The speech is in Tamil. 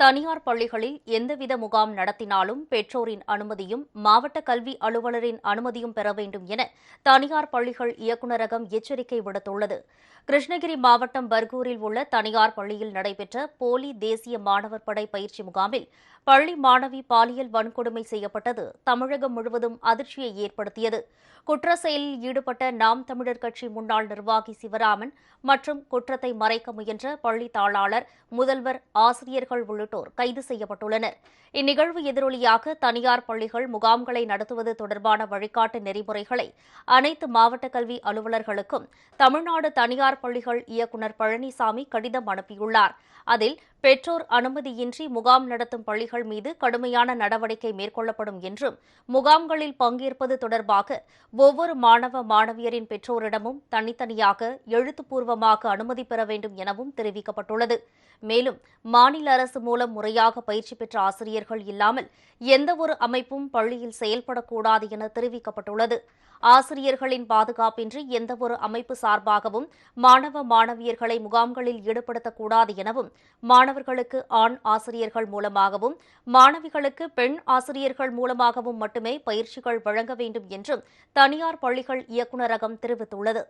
தனியார் பள்ளிகளில் எந்தவித முகாம் நடத்தினாலும் பெற்றோரின் அனுமதியும் மாவட்ட கல்வி அலுவலரின் அனுமதியும் பெற வேண்டும் என தனியார் பள்ளிகள் இயக்குநரகம் எச்சரிக்கை விடுத்துள்ளது. கிருஷ்ணகிரி மாவட்டம் பர்கூரில் உள்ள தனியார் பள்ளியில் நடைபெற்ற போலி தேசிய மாணவர் படை பயிற்சி முகாமில் பள்ளி மாணவி பாலியல் வன்கொடுமை செய்யப்பட்டது தமிழகம் முழுவதும் அதிர்ச்சியை ஏற்படுத்தியது. குற்ற செயலில் ஈடுபட்ட நாம் தமிழர் கட்சி முன்னாள் நிர்வாகி சிவராமன் மற்றும் குற்றத்தை மறைக்க முயன்ற பள்ளி தாளாளர் முதல்வர் ஆசிரியர்கள் உள்ளிட்டோர் கைது செய்யப்பட்டுள்ளனர். இந்நிகழ்வு எதிரொலியாக தனியார் பள்ளிகள் முகாம்களை நடத்துவது தொடர்பான வழிகாட்டு நெறிமுறைகளை அனைத்து மாவட்ட கல்வி அலுவலர்களுக்கும் தமிழ்நாடு தனியார் பள்ளிகள் இயக்குநர் பழனிசாமி கடிதம் அனுப்பியுள்ளார். அதில் பெற்றோர் அனுமதியின்றி முகாம் நடத்தும் பள்ளிகள் மீது கடுமையான நடவடிக்கை மேற்கொள்ளப்படும் என்றும் முகாம்களில் பங்கேற்பது தொடர்பாக ஒவ்வொரு மாணவ மாணவியரின் பெற்றோரிடமும் தனித்தனியாக எழுத்துப்பூர்வமாக அனுமதி பெற வேண்டும் எனவும் தெரிவிக்கப்பட்டுள்ளது. மேலும் மாநில அரசு மூலம் முறையாக பயிற்சி பெற்ற ஆசிரியர்கள் இல்லாமல் எந்தவொரு அமைப்பும் பள்ளியில் செயல்படக்கூடாது என தெரிவிக்கப்பட்டுள்ளது. ஆசிரியர்களின் பாதுகாப்பின்றி எந்தவொரு அமைப்பு சார்பாகவும் மாணவ மாணவியர்களை முகாம்களில் ஈடுபடுத்தக்கூடாது எனவும் மாணவர்களுக்கு ஆண் ஆசிரியர்கள் மூலமாகவும் மாணவிகளுக்கு பெண் ஆசிரியர்கள் மூலமாகவும் மட்டுமே பயிற்சிகள் வழங்க வேண்டும் என்றும் தனியார் பள்ளிகள் இயக்குநரகம் தெரிவித்துள்ளது.